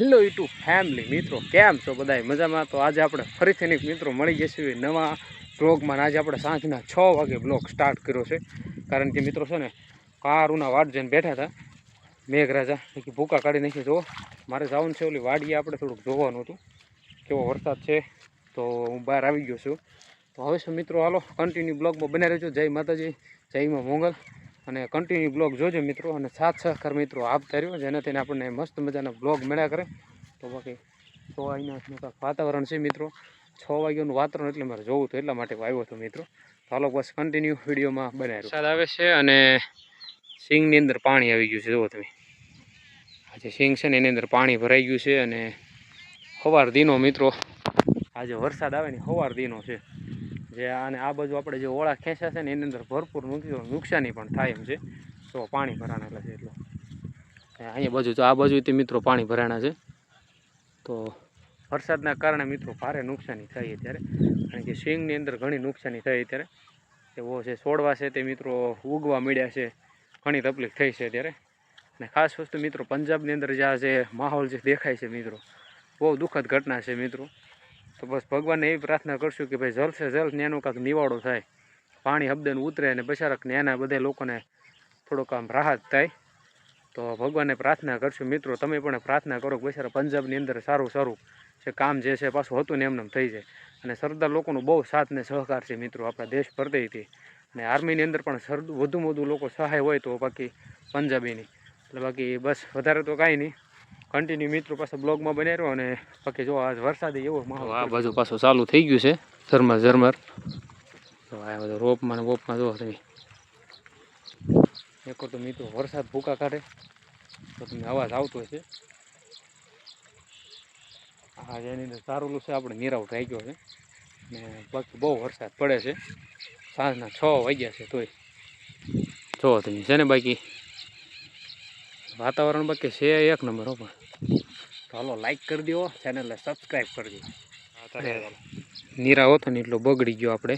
Hello YouTube family મિત્રો, કેમ છો બધાય? મજામાં? તો આજે આપણે ફરીથી મિત્રો મળી જશે નવા બ્લોગમાં આજે આપણે સાંજના છ વાગે બ્લોગ સ્ટાર્ટ કર્યો છે. કારણ કે મિત્રો છે ને, કારુના વાડ જઈને બેઠા હતા. મેઘરાજા કે ભૂકા કાઢી નાખી જુઓ, મારે જવાનું છે ઓલી વાડીએ આપણે થોડુંક જોવાનું હતું. કેવો વરસાદ છે? તો હું બહાર આવી ગયો છું. તો હવે છે મિત્રો, હાલો કન્ટિન્યુ બ્લોગમાં બનાવી રહેજો. જય માતાજી, જય માં મોંગલ. અને કન્ટિન્યુ બ્લોગ જોજો મિત્રો, અને સાથ સહકાર મિત્રો આપતા રહ્યો જેનાથી આપણને મસ્ત મજાના બ્લોગ મળ્યા કરે. તો બાકી, તો અહીંના વાતાવરણ છે મિત્રો. છ વાગ્યાનું વાતાવરણ એટલે મારે જોવું હતું એટલા માટે આવ્યો હતો મિત્રો. હાલો બસ કન્ટિન્યુ વિડીયોમાં બનાવ્યો વરસાદ આવે છે અને સિંગની અંદર પાણી આવી ગયું છે, જુઓ તમે. આજે સિંગ છે ને એની અંદર પાણી ભરાઈ ગયું છે અને સવાર દીનો મિત્રો, આજે વરસાદ આવે ને સવાર દીનો છે. જે અને આ બાજુ આપણે જે ઓળા ખેંચ્યા છે ને એની અંદર ભરપૂર નુકસાન પણ થાય એમ છે. તો પાણી ભરાણેલા છે એટલે. અહીંયા બાજુ તો આ બાજુ તે મિત્રો પાણી ભરાણા છે. તો વરસાદના કારણે મિત્રો ભારે નુકસાની થઈ અત્યારે. કારણ કે સિંગની અંદર ઘણી નુકસાની થઈ અત્યારે. એવો છે છોડવા છે તે મિત્રો ઉગવા મળ્યા છે. ઘણી તકલીફ થઈ છે અત્યારે. અને ખાસ વસ્તુ મિત્રો પંજાબની અંદર જે આ જે માહોલ જે દેખાય છે મિત્રો. બહુ દુઃખદ ઘટના છે મિત્રો. તો બસ ભગવાનને એવી પ્રાર્થના કરશું કે ભાઈ જલસે જલ એનો કાંઈક નિવાડો થાય. પાણી હબદેને ઉતરે અને બચારક એના બધા લોકોને થોડુંક આમ રાહત થાય. તો ભગવાનને પ્રાર્થના કરશું. મિત્રો, તમે પણ પ્રાર્થના કરો કે બચારા પંજાબની અંદર સારું સારું જે કામ જે છે પાછું હતું ને એમને થઈ જાય. અને સરદાર લોકોનો બહુ સાથ ને સહકાર છે મિત્રો, આપણા દેશ પરદેથી અને આર્મીની અંદર પણ સર વધુમાં વધુ લોકો સહાય હોય તો બાકી પંજાબીની. એટલે બાકી બસ વધારે તો કાંઈ નહીં. કન્ટિન્યુ મિત્રો પાસે બ્લોગમાં બને રહ્યો અને બાકી જો આ વરસાદી એવો આ બાજુ પાછો ચાલુ થઈ ગયું છે, ઝરમર ઝરમર. તો આ બધો રોપમાં ને વોપમાં જો તમે એક તો મિત્રો વરસાદ ભૂકા કાઢે, તો તમને અવાજ આવતો હશે. આ જેની અંદર સારું છે, આપણે નીરાવ ગયો છે. ને બાકી બહુ વરસાદ પડે છે. સાંજના છ વાગ્યા છે તોય. જો તમે છે ને બાકી વાતાવરણ બાકી છે એક નંબર હો પણ. હાલો લાઈક કરી દો ચેનલને સબસ્ક્રાઈબ કરી દો નીરા હોતો ને એટલો બગડી ગયો આપણે.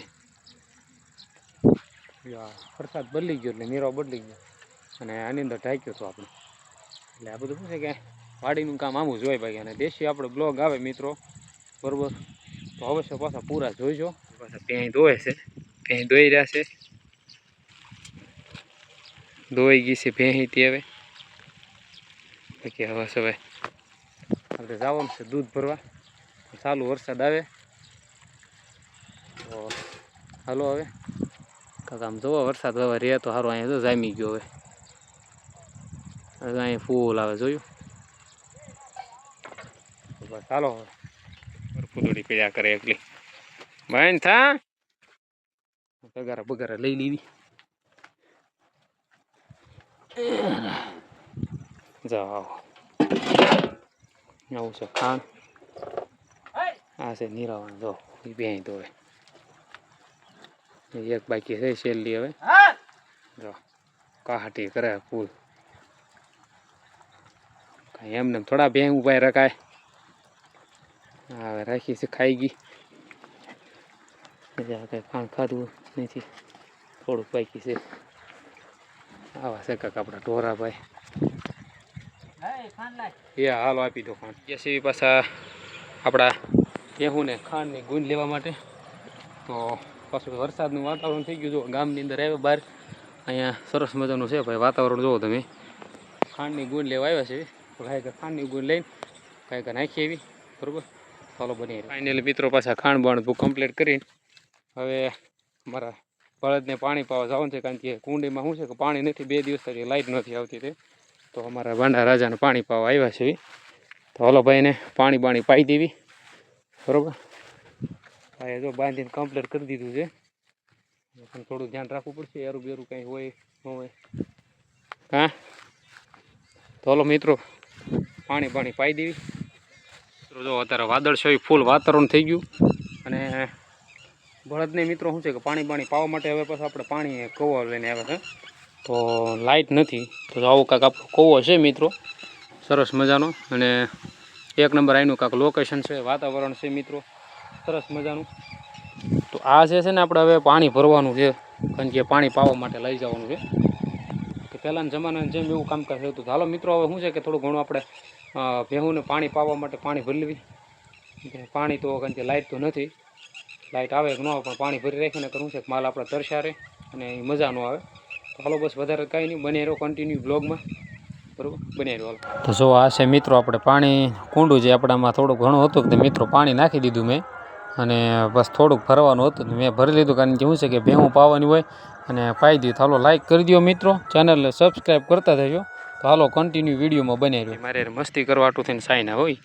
વરસાદ બદલી ગયો એટલે નીરો બદલી ગયો. અને આની અંદર ઢાંક્યો હતો આપણે. એટલે આ બધું શું છે કે વાડીનું કામ આવું જોઈએ ભાઈ. અને દેશી આપણે બ્લોગ આવે મિત્રો બરોબર? તો અવશ્ય પાછા પૂરા જોઈજો. પાછા પ્યાંય ધોવે છે. પ્યાંય ધોઈ રહ્યા છે. ધોઈ ગઈ છે ભેંહી તે હવે બાકી હવે હવે આપણે જવાનું છે દૂધ ભરવા. ચાલુ વરસાદ આવે. તો હાલો હવે. કાંક આમ જોવો વરસાદ હવે રહે તો સારું અહીંયા તો જામી ગયો હવે. અહીંયા ફૂલ આવે જોયું? બસ ચાલો હવે. ફૂલડી પીડ્યા કરે એકલી. બહેન થા. પગારા બગારા લઈ લીધી. જાઓ આવું છે ખાંડ આ છે નીરાવણ જો એ બે હવે એક બાકી છે છેલ્લી હવે જો કાહાટી કરે ફૂલ કાંઈ એમને થોડા બે ઉપાય રખાય હવે રાખી છે ખાઈ ગઈ આ કાંઈ ખાણ ખાધું નથી થોડુંક બાકી છે આવા છે કાંક આપણા ઢોરાભાઈ એ હાલો આપી દો ખાંડ. જેસીબી પાછા આપણા ગેહુંને ખાંડની ગુંદ લેવા માટે. તો પાછું વરસાદનું વાતાવરણ થઈ ગયું. જો ગામની અંદર આવ્યો બહાર, અહીંયા સરસ મજાનું છે ભાઈ વાતાવરણ. જુઓ તમે, ખાંડની ગુંદ લેવા આવ્યા છે. કાંઈક ખાંડની ગુંદ લઈને કાંઈક નાખી એવી બરોબર? ચાલો બની ફાઇનલ મિત્રો પાછા ખાંડ બાણ કમ્પ્લીટ કરી. હવે મારા બળદને પાણી પાવા જવાનું છે કારણ કે કુંડીમાં શું છે કે પાણી નથી, બે દિવસ લાઇટ નથી આવતી તે. તો અમારા ભાંડા રાજાને પાણી પાવા આવ્યા છે. તો હલો ભાઈને પાણી બાણી પાઈ દેવી. બરોબર? ભાઈએ જો બાંધીને કમ્પ્લીટ કરી દીધું છે. પણ થોડું ધ્યાન રાખવું પડશે એરું બેરું કંઈ હોય, ન હોય. હા? તો હલો મિત્રો, પાણી પાણી પાઈ દેવી. મિત્રો, જો અત્યારે વાદળ છે ફૂલ વાતાવરણ થઈ ગયું. અને બળદને મિત્રો શું છે કે પાણી પાણી પાવા માટે હવે પાછું આપણે પાણી કવર લઈને આવ્યા છે તો લાઇટ નથી. તો આવું કાંક આપણો કૂવો છે મિત્રો? સરસ મજાનો. અને એક નંબર અહીંનું કાંક લોકેશન છે, વાતાવરણ છે મિત્રો. સરસ મજાનું. તો આ જે છે ને આપણે હવે પાણી ભરવાનું છે, કારણ કે પાણી પાવા માટે લઈ જવાનું છે. કે પહેલાંના જમાનામાં જેમ એવું કામકાજ હતું. ચાલો મિત્રો, હવે શું છે કે થોડું ઘણું આપણે ભેહુંને પાણી પાવા માટે પાણી ભરી લેવી. પાણી તો કારણ કે લાઇટ તો નથી. લાઇટ આવે કે ન આવે, પણ પાણી ભરી રાખીને કરવું છે કે માલ આપણે તરસ્યા રહે અને મજા ન આવે. હાલો બસ વધારે કાંઈ નહીં. બને રહ્યો કન્ટિન્યુ બ્લોગમાં બરાબર? બને રહ્યો હાલો. તો જો આ છે મિત્રો આપણે પાણી કુંડું જે આપણામાં થોડું ઘણું હતું કે મિત્રો પાણી નાખી દીધું મેં. અને બસ થોડુંક ભરવાનું હતું તો મેં ભરી લીધું કારણ કે શું છે કે ભેહું પાવાની હોય અને પાઈ દીધું હાલો લાઇક કરી દો મિત્રો. ચેનલને સબસ્ક્રાઈબ કરતા થજો તો હાલો કન્ટિન્યુ વિડીયોમાં બને રહ્યો મારે મસ્તી કરવાટું થઈને સાઈના હોય.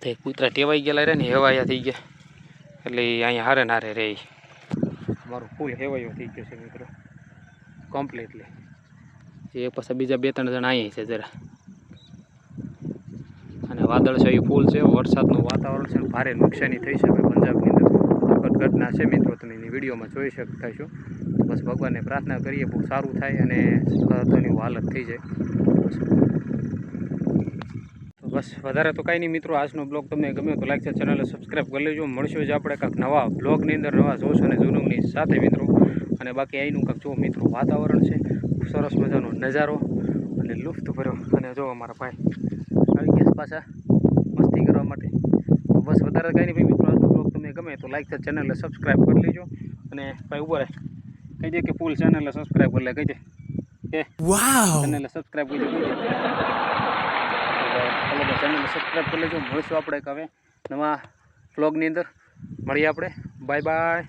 તે કૂતરા ટેવાઈ ગયેલા રહે ને હેવાયા થઈ ગયા. એટલે અહીંયા હારે નારે રહે. મારું ફૂલ હેવાયો થઈ ગયો છે મિત્રો. કમ્પ્લીટલી એ પછી બીજા બે ત્રણ જણા અહીંયા છે જરા. અને વાદળ છે, એ ફૂલ છે, વરસાદનું વાતાવરણ છે, ભારે નુકસાની થઈ ભાઈ પંજાબની અંદર ઘટના છે મિત્રો, તમે એની વિડીયોમાં જોઈ શકતા છો બસ ભગવાનને પ્રાર્થના કરીએ, બહુ સારું થાય અને સરહદોની હાલત થઈ જાય. તો બસ વધારે તો કાંઈ નહીં મિત્રો, આજનો બ્લોગ તમને ગમ્યો તો લાઈક છે, ચેનલને સબસ્ક્રાઈબ કરી લેજો. મળશું જ આપણે કાંઈક નવા બ્લોગની અંદર, નવા જોશ અને જુનુમની સાથે મિત્રો. અને બાકી અહીંનું કાંક જો મિત્રો વાતાવરણ છે સરસ મજાનો નજારો અને લુફ્ત ભર્યો. અને જો અમારા ભાઈ આવી ગયા પાછા મસ્તી કરવા માટે. તો બસ વધારે કાંઈ નહીં ભાઈ મિત્રો આજનો બ્લોગ તમને ગમે તો લાઈક ચેનલને સબસ્ક્રાઈબ કરી લેજો. અને ભાઈ ઊભો રહે. કહી દે કે ફૂલ ચેનલને સબસ્ક્રાઈબ કરી લે કહી દે. કે ચેનલને સબસ્ક્રાઈબ કરી દે. ચેનલને સબસ્ક્રાઈબ કરી લેજો. મળશું આપણે હવે નવા બ્લોગની અંદર. મળીએ આપણે. Bye bye